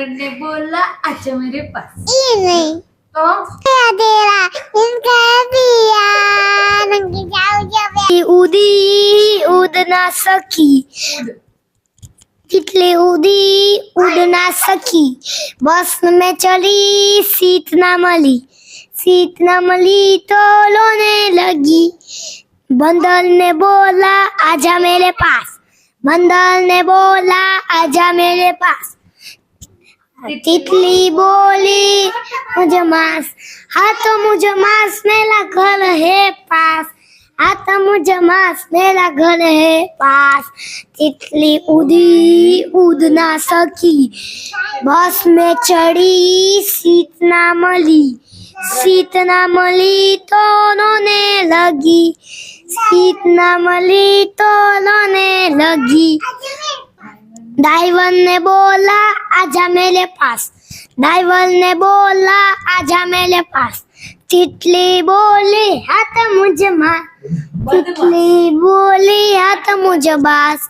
बंदर ने बोला अच्छा मेरे पास। ये नहीं। तो? क्या तेरा इसका दिया नंगी जाओ जावे उदी उडना सकी। तितली उदी उड़ना सकी। बस में चली सीट ना मली। सीट ना मली तो लोने लगी। बंदर ने बोला आजा मेरे पास। बंदर ने बोला आजा मेरे पास। तितली बोली, मुझे मांस। हाँ तो मुझे मांस मेरा घर है पास। हाँ तो मुझे मांस मेरा घर है पास। तितली उड़ी उड़ ना सकी। बस में चढ़ी सीट ना मली। सीट ना मली तो रोने लगी। सीट ना मली तो रोने लगी। ड्राइवर ने बोला आजा मेरे पास ड्राइवर ने बोला आजा मेरे पास तितली बोली हाथ मुझे मार तितली बोली हाथ मुझे बास